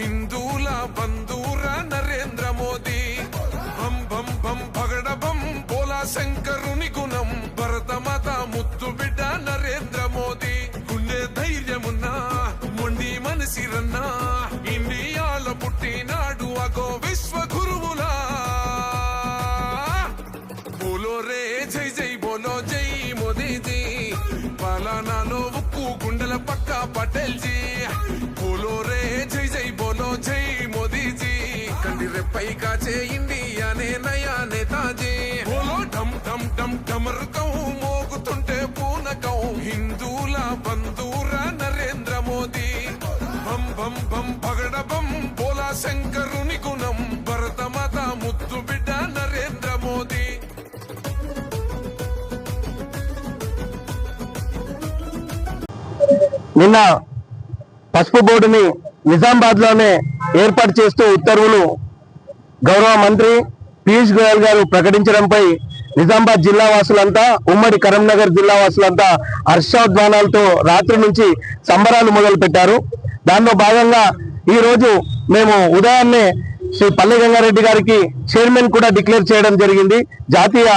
హిందూల బంధూర నరేంద్ర మోదీ. బం బం బం పగడ బం పోలా శంకరుని గుణం. భరత మత ముత్తు బిడ్డ నరేంద్ర మోదీ. గుండె ధైర్యమున్నా మొండి మనసిరన్నా. ఇండియాల పుట్టినాడు అగో విశ్వ గురువులా బోలో రే జై జై బోలో జై మోదీజీ. పలానాలో ఉక్కు గుండెల పక్క పటేల్జీ. కండి రెప్పై కాచే ఇండియానే నయా నేతాజీ బోలో ఢమ్ ఢమ్ ఢమ్ ఢమరుకం మోగుతుంటే పూనకం. హిందూల బంధూర నరేంద్ర మోదీ. బం బం బం పగడ బం బోలా శంకరుని గుణం. భరత భరతమాత ముద్దు బిడ్డ నరేంద్ర మోదీ. నిన్న పసుపు బోర్డుని నిజామాబాద్లోనే ఏర్పాటు చేస్తూ ఉత్తర్వులు గౌరవ మంత్రి పీయూష్ గోయల్ గారు ప్రకటించడంపై నిజామాబాద్ జిల్లా వాసులంతా ఉమ్మడి కరీంనగర్ జిల్లా వాసులంతా హర్షోద్వానాలతో రాత్రి నుంచి సంబరాలు మొదలు పెట్టారు దానిలో భాగంగా ఈ రోజు మేము ఉదయాన్నే శ్రీ పల్లె గంగారెడ్డి గారికి చైర్మన్ కూడా డిక్లేర్ చేయడం జరిగింది. జాతీయ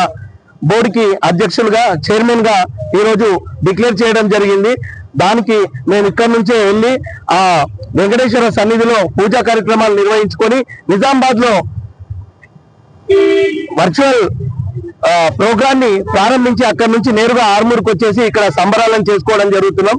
బోర్డుకి అధ్యక్షులుగా చైర్మన్గా డిక్లేర్ చేయడం జరిగింది. దానికి మేము ఇక్కడి నుంచే వెళ్ళి ఆ వెంకటేశ్వర సన్నిధిలో పూజా కార్యక్రమాలు నిర్వహించుకొని నిజామాబాద్లో వర్చువల్ ప్రోగ్రామ్ని ప్రారంభించి అక్కడి నుంచి నేరుగా ఆర్మూర్కి వచ్చేసి ఇక్కడ సంబరాలను చేసుకోవడం జరుగుతున్నాం.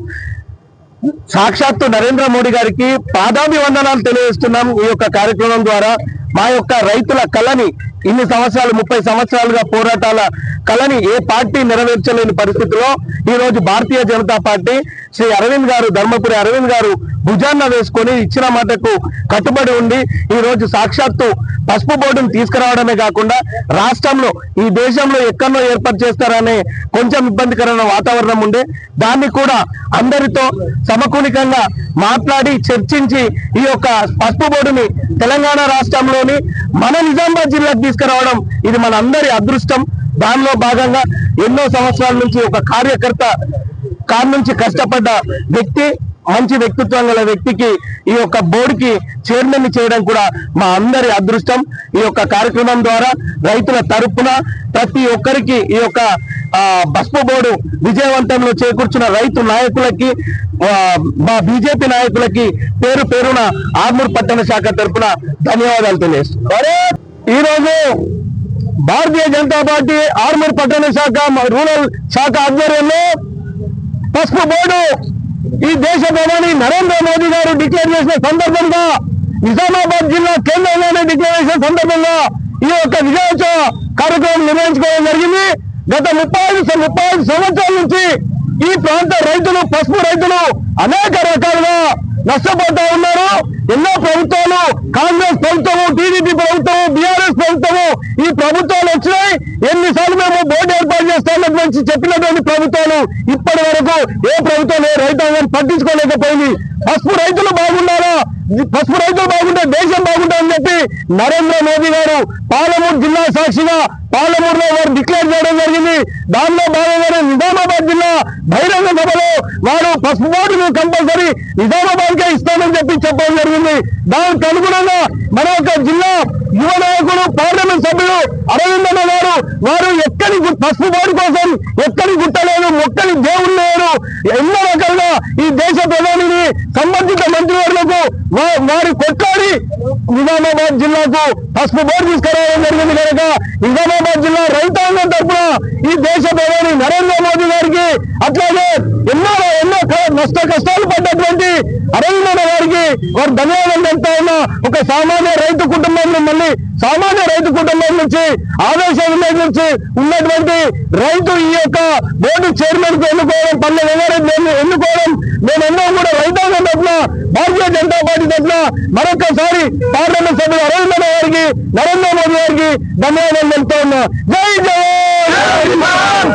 సాక్షాత్తు నరేంద్ర మోడీ గారికి పాదాభివందనాలు తెలియజేస్తున్నాం ఈ యొక్క కార్యక్రమం ద్వారా. మా యొక్క రైతుల కళని ఇన్ని సంవత్సరాలు ముప్పై సంవత్సరాలుగా పోరాటాల కళని ఏ పార్టీ నెరవేర్చలేని పరిస్థితిలో ఈ రోజు భారతీయ జనతా పార్టీ శ్రీ అరవింద్ గారు ధర్మపురి అరవింద్ గారు భుజాన్న వేసుకొని ఇచ్చిన మాటకు కట్టుబడి ఉండి ఈ రోజు సాక్షాత్తు పసుపు బోర్డును తీసుకురావడమే కాకుండా రాష్ట్రంలో ఈ దేశంలో ఎక్కడో ఏర్పాటు చేస్తారనే కొంచెం ఇబ్బందికరమైన వాతావరణం ఉండే. దాన్ని కూడా అందరితో సమకూలికంగా మాట్లాడి చర్చించి ఈ యొక్క పసుపు బోర్డుని తెలంగాణ రాష్ట్రంలోని మన నిజామాబాద్ జిల్లాకు తీసుకురావడం ఇది మన అందరి అదృష్టం. దానిలో భాగంగా ఎన్నో సంవత్సరాల నుంచి ఒక కార్యకర్త కారు నుంచి కష్టపడ్డ వ్యక్తి మంచి వ్యక్తిత్వం గల వ్యక్తికి ఈ యొక్క బోర్డుకి చైర్మన్ చేయడం కూడా మా అందరి అదృష్టం. ఈ యొక్క కార్యక్రమం ద్వారా రైతుల తరపున ప్రతి ఒక్కరికి ఈ యొక్క బస్పు బోర్డు విజయవంతంలో చేకూర్చిన రైతు నాయకులకి మా బీజేపీ నాయకులకి పేరు పేరున ఆర్మూర్ పట్టణ శాఖ తరపున ధన్యవాదాలు తెలియజేస్తున్నాం ఈ రోజు భారతీయ జనతా పార్టీ ఆర్మూర్ పట్టణ శాఖ రూరల్ శాఖ ఆధ్వర్యంలో పసుపు బోర్డు ఈ దేశ ప్రధాని నరేంద్ర మోదీ గారు డిక్లేర్ చేసిన సందర్భంగా నిజామాబాద్ జిల్లా కేంద్రంలోనే డిక్లేర్ చేసిన సందర్భంగా ఈ యొక్క విజయోత్సవ కార్యక్రమం నిర్వహించుకోవడం జరిగింది. గత ముప్పై ఐదు ముప్పై ఐదు సంవత్సరాల నుంచి ఈ ప్రాంత రైతులు పసుపు రైతులు అనేక రకాలుగా నష్టపోతా ఉన్నారు. ఎన్నో ప్రభుత్వాలు కాంగ్రెస్ ప్రభుత్వము టీడీపీ ప్రభుత్వము బీఆర్ఎస్ ప్రభుత్వము ఈ ప్రభుత్వాలు వచ్చినాయి. ఎన్నిసార్లు మేము బోర్డు ఏర్పాటు చేస్తామని చెప్పినటువంటి ప్రభుత్వాలు ఇప్పటి వరకు ఏ ప్రభుత్వం ఏ రైతాంగం పట్టించుకోలేకపోయింది. పసుపు రైతులు బాగుండాలా పసుపు రైతులు బాగుంటే దేశం బాగుంటుందని చెప్పి నరేంద్ర మోదీ గారు పాలమూరు జిల్లా సాక్షిగా పాలమూరులో వారు డిక్లేర్ చేయడం జరిగింది. దానిలో భాగంగానే నిజామాబాద్ జిల్లా బహిరంగ సభలో వారు పసుపు బోర్డును కంపల్సరీ నిజామాబాద్ కే ఇస్తామని చెప్పి చెప్పడం జరిగింది. దానికి అనుగుణంగా మన యొక్క జిల్లా యువ నాయకుడు పార్లమెంట్ సభ్యుడు అరవిందన్న గారు వారు ఎక్కడి గు- పసుపు బోర్డు కోసం ఎక్కడి గుట్టలేదు మొక్కని దేవుళ్ళు లేరు ఎన్నో రకాలుగా ఈ దేశ ప్రధానిని సంబంధిత మంత్రివర్లకు వా- వారి కొట్లాడి నిజామాబాద్ జిల్లాకు పసుపు బోర్డు తీసుకురావడం జరిగింది కనుక నిజామాబాద్ జిల్లా రైతాంగం తరఫున ఈ దేశ ప్రధాని నరేంద్ర మోదీ గారికి అట్లాగే ఎన్నో ఎన్నో నష్ట కష్టాలు పడ్డటువంటి అరవిందన్న గారికి వారు ధన్యవాదాలు చెప్తా ఉన్న. ఒక సామాన్య రైతు కుటుంబం మళ్ళీ సామాన్య రైతు కుటుంబం నుంచి ఆవేశం నుంచి ఉన్నటువంటి రైతు ఈ యొక్క బోర్డు చైర్మన్కు ఎన్నుకోవడం పల్లె వెంగారెడ్డి ఎన్నుకోవడం మేమందరం కూడా రైతాంగం తరఫున భారతీయ జనతా పార్టీ పట్ల మరొకసారి పార్లమెంట్ సభ్యులు అరవిందన్న గారికి నరేంద్ర మోదీ గారికి ధన్యవాదాలు తెలుపుతా ఉన్నా. జై జవాన్!